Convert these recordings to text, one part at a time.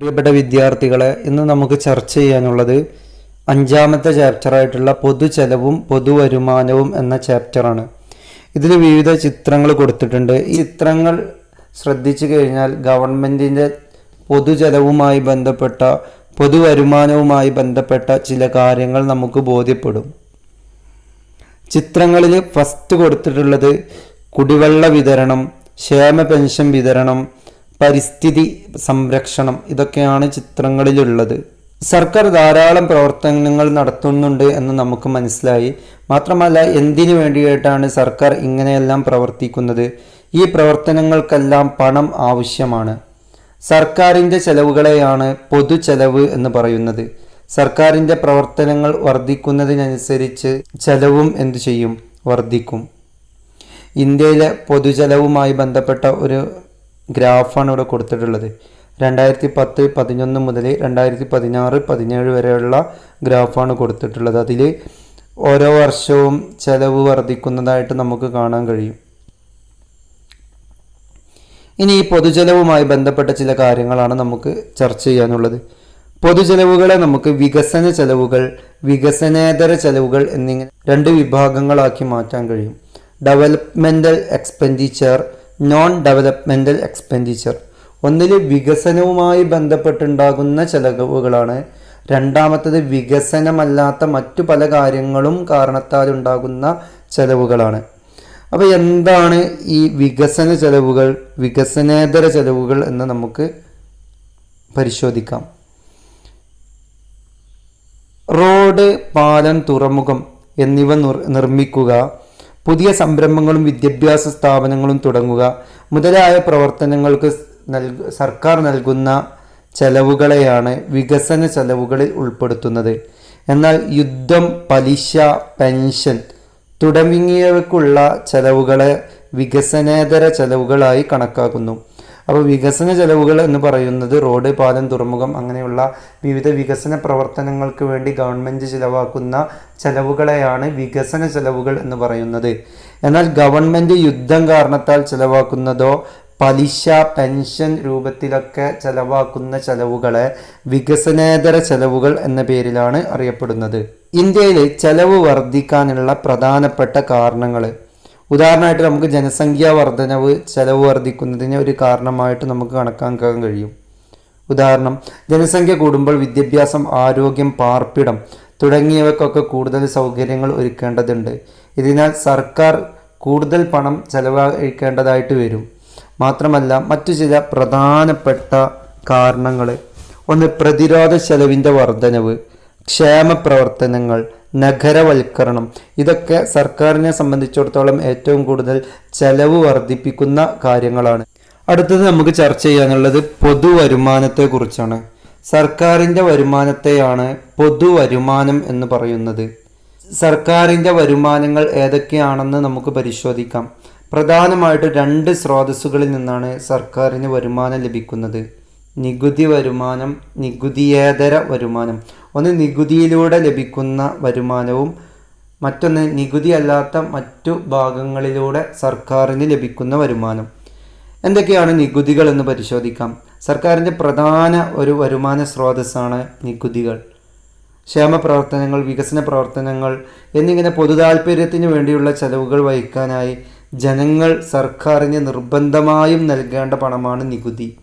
പ്രിയപ്പെട്ട വിദ്യാർത്ഥികളെ ഇന്ന് നമുക്ക് ചർച്ച ചെയ്യാനുള്ളത് അഞ്ചാമത്തെ ചാപ്റ്ററായിട്ടുള്ള പൊതുചെലവും പൊതുവരുമാനവും എന്ന ചാപ്റ്ററാണ്. ഇതിൽ വിവിധ ചിത്രങ്ങൾ കൊടുത്തിട്ടുണ്ട്. ഈ ചിത്രങ്ങൾ ശ്രദ്ധിച്ചു കഴിഞ്ഞാൽ ഗവൺമെന്റിന്റെ പൊതുചെലവുമായി ബന്ധപ്പെട്ട പൊതുവരുമാനവുമായി ബന്ധപ്പെട്ട ചില കാര്യങ്ങൾ നമുക്ക് ബോധ്യപ്പെടും. ചിത്രങ്ങളിൽ ഫസ്റ്റ് കൊടുത്തിട്ടുള്ളത് കുടിവെള്ള വിതരണം ക്ഷേമ പെൻഷൻ വിതരണം പരിസ്ഥിതി സംരക്ഷണം ഇതൊക്കെയാണ് ചിത്രങ്ങളിലുള്ളത്. സർക്കാർ ധാരാളം പ്രവർത്തനങ്ങൾ നടത്തുന്നുണ്ട് എന്ന് നമുക്ക് മനസ്സിലായി. മാത്രമല്ല എന്തിനു വേണ്ടിയിട്ടാണ് സർക്കാർ ഇങ്ങനെയെല്ലാം പ്രവർത്തിക്കുന്നത്? ഈ പ്രവർത്തനങ്ങൾക്കെല്ലാം പണം ആവശ്യമാണ്. സർക്കാരിന്റെ ചെലവുകളെയാണ് പൊതു ചെലവ് എന്ന് പറയുന്നത്. സർക്കാരിന്റെ പ്രവർത്തനങ്ങൾ വർദ്ധിക്കുന്നതിനനുസരിച്ച് ചെലവും എന്തു ചെയ്യും? വർദ്ധിക്കും. ഇന്ത്യയിലെ പൊതുചെലവുമായി ബന്ധപ്പെട്ട ഒരു ഗ്രാഫാണ് ഇവിടെ കൊടുത്തിട്ടുള്ളത്. രണ്ടായിരത്തി പത്ത് പതിനൊന്ന് മുതൽ രണ്ടായിരത്തി പതിനാറ് പതിനേഴ് വരെയുള്ള ഗ്രാഫാണ് കൊടുത്തിട്ടുള്ളത്. അതിൽ ഓരോ വർഷവും ചെലവ് വർദ്ധിക്കുന്നതായിട്ട് നമുക്ക് കാണാൻ കഴിയും. ഇനി ഈ പൊതുചെലവുമായി ബന്ധപ്പെട്ട ചില കാര്യങ്ങളാണ് നമുക്ക് ചർച്ച ചെയ്യാനുള്ളത്. പൊതുചെലവുകളെ നമുക്ക് വികസന ചെലവുകൾ വികസനേതര ചെലവുകൾ എന്നിങ്ങനെ രണ്ട് വിഭാഗങ്ങളാക്കി മാറ്റാൻ കഴിയും. Developmental expenditure non developmental expenditure ഒന്നിൽ വികസനവുമായി ബന്ധപ്പെട്ടുണ്ടാകുന്ന ചെലവുകളാണ് രണ്ടാമത്തത് വികസനമല്ലാത്ത മറ്റു പല കാര്യങ്ങളും കാരണത്താൽ ഉണ്ടാകുന്ന ചെലവുകളാണ്. അപ്പോൾ എന്താണ് ഈ വികസന ചെലവുകൾ വികസനേതര ചെലവുകൾ എന്ന് നമുക്ക് പരിശോധിക്കാം. റോഡ് പാലം തുറമുഖം എന്നിവ നിർ- നിർമ്മിക്കുക. പുതിയ സംരംഭങ്ങളും വിദ്യാഭ്യാസ സ്ഥാപനങ്ങളും തുടങ്ങുക. മുതലായ പ്രവർത്തനങ്ങൾക്ക് നൽക സർക്കാർ നൽകുന്ന ചെലവുകളെയാണ് വികസന ചെലവുകളിൽ ഉൾപ്പെടുത്തുന്നത്. എന്നാൽ യുദ്ധം പലിശ പെൻഷൻ തുടങ്ങിയവയ്ക്കുള്ള ചെലവുകളെ വികസനേതര ചെലവുകളായി കണക്കാക്കുന്നു. അപ്പോൾ വികസന ചെലവുകൾ എന്ന് പറയുന്നത് റോഡ് പാലം തുറമുഖം അങ്ങനെയുള്ള വിവിധ വികസന പ്രവർത്തനങ്ങൾക്ക് വേണ്ടി ഗവൺമെന്റ് ചിലവാക്കുന്ന ചെലവുകളെയാണ് വികസന ചെലവുകൾ എന്ന് പറയുന്നത്. എന്നാൽ ഗവൺമെന്റ് യുദ്ധം കാരണത്താൽ ചിലവാക്കുന്നതോ പലിശ പെൻഷൻ രൂപത്തിലൊക്കെ ചെലവാക്കുന്ന ചെലവുകളെ വികസനേതര ചെലവുകൾ എന്ന പേരിലാണ് അറിയപ്പെടുന്നത്. ഇന്ത്യയിൽ ചെലവ് വർദ്ധിക്കാനുള്ള പ്രധാനപ്പെട്ട കാരണങ്ങൾ. ഉദാഹരണമായിട്ട് നമുക്ക് ജനസംഖ്യാ വർധനവ് ചെലവ് വർദ്ധിക്കുന്നതിന് ഒരു കാരണമായിട്ട് നമുക്ക് കണക്കാക്കാൻ കഴിയും. ഉദാഹരണം ജനസംഖ്യ കൂടുമ്പോൾ വിദ്യാഭ്യാസം ആരോഗ്യം പാർപ്പിടം തുടങ്ങിയവയ്ക്കൊക്കെ കൂടുതൽ സൗകര്യങ്ങൾ ഒരുക്കേണ്ടതുണ്ട്. ഇതിനാൽ സർക്കാർ കൂടുതൽ പണം ചെലവഴിക്കേണ്ടതായിട്ട് വരും. മാത്രമല്ല മറ്റു ചില പ്രധാനപ്പെട്ട കാരണങ്ങൾ ഒന്ന് പ്രതിരോധ ചെലവിന്റെ വർധനവ്. ക്ഷേമ പ്രവർത്തനങ്ങൾ നഗരവൽക്കരണം ഇതൊക്കെ സർക്കാരിനെ സംബന്ധിച്ചിടത്തോളം ഏറ്റവും കൂടുതൽ ചെലവ് വർദ്ധിപ്പിക്കുന്ന കാര്യങ്ങളാണ്. അടുത്തത് നമുക്ക് ചർച്ച ചെയ്യാനുള്ളത് പൊതുവരുമാനത്തെക്കുറിച്ചാണ്. സർക്കാരിന്റെ വരുമാനത്തെയാണ് പൊതുവരുമാനം എന്ന് പറയുന്നത്. സർക്കാരിന്റെ വരുമാനങ്ങൾ ഏതൊക്കെയാണെന്ന് നമുക്ക് പരിശോധിക്കാം. പ്രധാനമായിട്ട് രണ്ട് സ്രോതസ്സുകളിൽ നിന്നാണ് സർക്കാരിന് വരുമാനം ലഭിക്കുന്നത്. നികുതി വരുമാനം നികുതിയേതര വരുമാനം. ഒന്ന് നികുതിയിലൂടെ ലഭിക്കുന്ന വരുമാനവും മറ്റൊന്ന് നികുതി അല്ലാത്ത മറ്റു ഭാഗങ്ങളിലൂടെ സർക്കാരിന് ലഭിക്കുന്ന വരുമാനം. എന്തൊക്കെയാണ് നികുതികൾ എന്ന് പരിശോധിക്കാം. സർക്കാരിന്റെ പ്രധാന ഒരു വരുമാന സ്രോതസ്സാണ് നികുതികൾ. ക്ഷേമ പ്രവർത്തനങ്ങൾ വികസന പ്രവർത്തനങ്ങൾ എന്നിങ്ങനെ പൊതുതാൽപര്യത്തിന് വേണ്ടിയുള്ള ചെലവുകൾ വഹിക്കാനായി ജനങ്ങൾ സർക്കാരിന് നിർബന്ധമായും നൽകേണ്ട പണമാണ് നികുതി.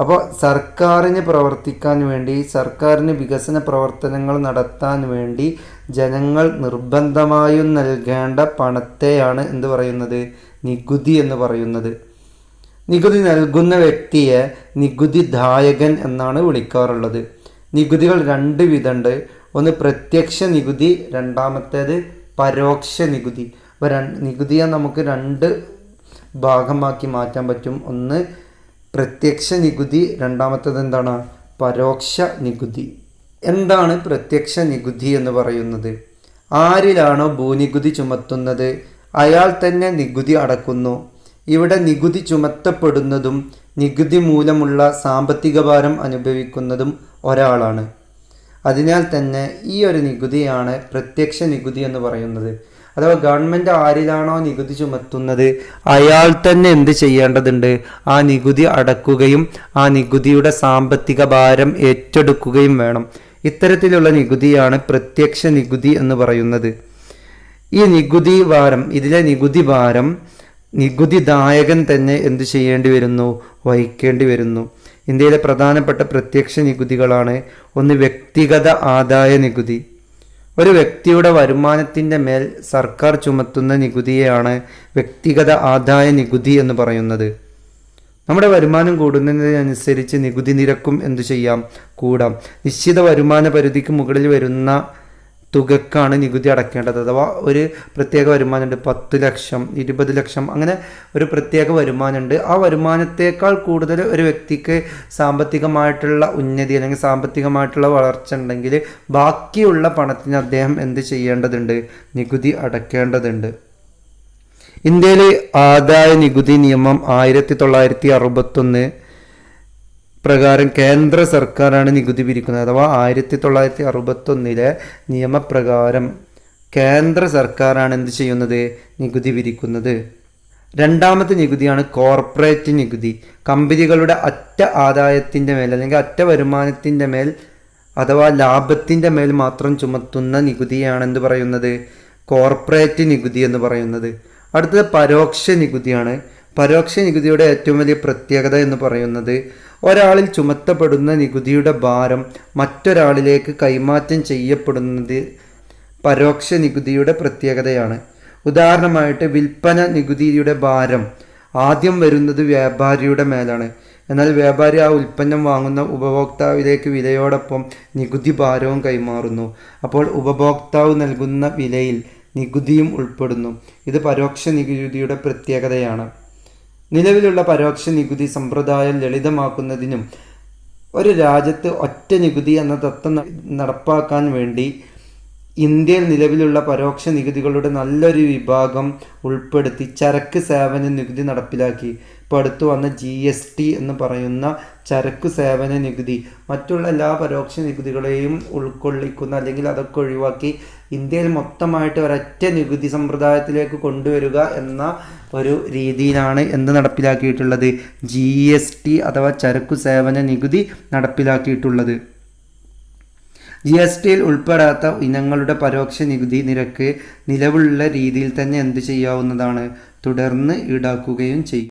അപ്പോൾ സർക്കാരിന് പ്രവർത്തിക്കാൻ വേണ്ടി സർക്കാരിന് വികസന പ്രവർത്തനങ്ങൾ നടത്താൻ വേണ്ടി ജനങ്ങൾ നിർബന്ധമായും നൽകേണ്ട പണത്തെയാണ് എന്ത് പറയുന്നത്? നികുതി എന്ന് പറയുന്നത്. നികുതി നൽകുന്ന വ്യക്തിയെ നികുതിദായകൻ എന്നാണ് വിളിക്കാറുള്ളത്. നികുതികൾ രണ്ട് വിധമുണ്ട്. ഒന്ന് പ്രത്യക്ഷ നികുതി രണ്ടാമത്തേത് പരോക്ഷ നികുതി. അപ്പോൾ നികുതിയെ നമുക്ക് രണ്ട് ഭാഗമാക്കി മാറ്റാൻ പറ്റും. ഒന്ന് പ്രത്യക്ഷ നികുതി. രണ്ടാമത്തത് എന്താണ്? പരോക്ഷ നികുതി. എന്താണ് പ്രത്യക്ഷ നികുതി എന്ന് പറയുന്നത്? ആരിലാണോ ഭൂനികുതി ചുമത്തുന്നത്? അയാൾ തന്നെ നികുതി അടക്കുന്നു. ഇവിടെ നികുതി ചുമത്തപ്പെടുന്നതും നികുതി മൂലമുള്ള സാമ്പത്തിക ഭാരം അനുഭവിക്കുന്നതും ഒരാളാണ്. അതിനാൽ തന്നെ ഈ ഒരു നികുതിയാണ് പ്രത്യക്ഷ നികുതി എന്ന് പറയുന്നത്. അഥവാ ഗവൺമെന്റ് ആരിലാണോ നികുതി ചുമത്തുന്നത് അയാൾ തന്നെ എന്ത് ചെയ്യേണ്ടതുണ്ട്? ആ നികുതി അടക്കുകയും ആ നികുതിയുടെ സാമ്പത്തിക ഭാരം ഏറ്റെടുക്കുകയും വേണം. ഇത്തരത്തിലുള്ള നികുതിയാണ് പ്രത്യക്ഷ നികുതി എന്ന് പറയുന്നത്. ഈ നികുതി ഭാരം ഇതിലെ നികുതി ഭാരം നികുതിദായകൻ തന്നെ എന്തു ചെയ്യേണ്ടി വരുന്നു? വഹിക്കേണ്ടി വരുന്നു. ഇന്ത്യയിലെ പ്രധാനപ്പെട്ട പ്രത്യക്ഷ നികുതികളാണ് ഒന്ന് വ്യക്തിഗത ആദായ നികുതി ഒരു വ്യക്തിയുടെ വരുമാനത്തിന്റെ മേൽ സർക്കാർ ചുമത്തുന്ന നികുതിയെയാണ് വ്യക്തിഗത ആദായ നികുതി എന്ന് പറയുന്നത്. നമ്മുടെ വരുമാനം കൂടുന്നതിനനുസരിച്ച് നികുതി നിരക്കും എന്തു ചെയ്യാം? കൂടാം. നിശ്ചിത വരുമാന പരിധിക്ക് മുകളിൽ വരുന്ന തുകക്കാണ് നികുതി അടക്കേണ്ടത്. അഥവാ ഒരു പ്രത്യേക വരുമാനമുണ്ട് പത്ത് ലക്ഷം ഇരുപത് ലക്ഷം അങ്ങനെ ഒരു പ്രത്യേക വരുമാനമുണ്ട്. ആ വരുമാനത്തേക്കാൾ കൂടുതൽ ഒരു വ്യക്തിക്ക് സാമ്പത്തികമായിട്ടുള്ള ഉന്നതി അല്ലെങ്കിൽ സാമ്പത്തികമായിട്ടുള്ള വളർച്ച ഉണ്ടെങ്കിൽ ബാക്കിയുള്ള പണത്തിന് അദ്ദേഹം എന്ത് ചെയ്യേണ്ടതുണ്ട്? നികുതി അടക്കേണ്ടതുണ്ട്. ഇന്ത്യയിലെ ആദായ നികുതി നിയമം ആയിരത്തി തൊള്ളായിരത്തി അറുപത്തൊന്ന് പ്രകാരം കേന്ദ്ര സർക്കാരാണ് നികുതി പിരിക്കുന്നത് അഥവാ ആയിരത്തി തൊള്ളായിരത്തി അറുപത്തൊന്നിലെ നിയമപ്രകാരം കേന്ദ്ര സർക്കാരാണ് എന്ത് ചെയ്യുന്നത്? നികുതി പിരിക്കുന്നത്. രണ്ടാമത്തെ നികുതിയാണ് കോർപ്പറേറ്റ് നികുതി. കമ്പനികളുടെ അറ്റ ആദായത്തിന്റെ മേൽ അല്ലെങ്കിൽ അറ്റ വരുമാനത്തിന്റെ മേൽ അഥവാ ലാഭത്തിന്റെ മേൽ മാത്രം ചുമത്തുന്ന നികുതിയാണെന്ന് പറയുന്നത്? കോർപ്പറേറ്റ് നികുതി എന്ന് പറയുന്നത്. അടുത്തത് പരോക്ഷ നികുതിയാണ്. പരോക്ഷ നികുതിയുടെ ഏറ്റവും വലിയ പ്രത്യേകത എന്ന് പറയുന്നത് ഒരാളിൽ ചുമത്തപ്പെടുന്ന നികുതിയുടെ ഭാരം മറ്റൊരാളിലേക്ക് കൈമാറ്റം ചെയ്യപ്പെടുന്നത് പരോക്ഷ നികുതിയുടെ പ്രത്യേകതയാണ്. ഉദാഹരണമായിട്ട് വിൽപ്പന നികുതിയുടെ ഭാരം ആദ്യം വരുന്നത് വ്യാപാരിയുടെ മേലാണ്. എന്നാൽ വ്യാപാരി ആ ഉൽപ്പന്നം വാങ്ങുന്ന ഉപഭോക്താവിലേക്ക് വിലയോടൊപ്പം നികുതി ഭാരവും കൈമാറുന്നു. അപ്പോൾ ഉപഭോക്താവ് നൽകുന്ന വിലയിൽ നികുതിയും ഉൾപ്പെടുന്നു. ഇത് പരോക്ഷ നികുതിയുടെ പ്രത്യേകതയാണ്. നിലവിലുള്ള പരോക്ഷ നികുതി സമ്പ്രദായം ലളിതമാക്കുന്നതിനും ഒരു രാജ്യത്ത് ഒറ്റ നികുതി എന്ന തത്വം നടപ്പാക്കാൻ വേണ്ടി ഇന്ത്യയിൽ നിലവിലുള്ള പരോക്ഷ നികുതികളുടെ നല്ലൊരു വിഭാഗം ഉൾപ്പെടുത്തി ചരക്ക് സേവന നികുതി നടപ്പിലാക്കി. ഇപ്പോൾ അടുത്ത് വന്ന ജി എസ് ടി എന്ന് പറയുന്ന ചരക്ക് സേവന നികുതി മറ്റുള്ള എല്ലാ പരോക്ഷ നികുതികളെയും ഉൾക്കൊള്ളിക്കുന്ന അല്ലെങ്കിൽ അതൊക്കെ ഒഴിവാക്കി ഇന്ത്യയിൽ മൊത്തമായിട്ട് ഒരൊറ്റ നികുതി സമ്പ്രദായത്തിലേക്ക് കൊണ്ടുവരിക എന്ന ഒരു രീതിയിലാണ് എന്ത് നടപ്പിലാക്കിയിട്ടുള്ളത്? ജി അഥവാ ചരക്കു സേവന നികുതി നടപ്പിലാക്കിയിട്ടുള്ളത്. ജി എസ് ടിയിൽ ഉൾപ്പെടാത്ത ഇനങ്ങളുടെ പരോക്ഷ നികുതി നിരക്ക് നിലവിലുള്ള രീതിയിൽ തന്നെ എന്ത് ചെയ്യാവുന്നതാണ്? തുടർന്ന് ഈടാക്കുകയും ചെയ്യും.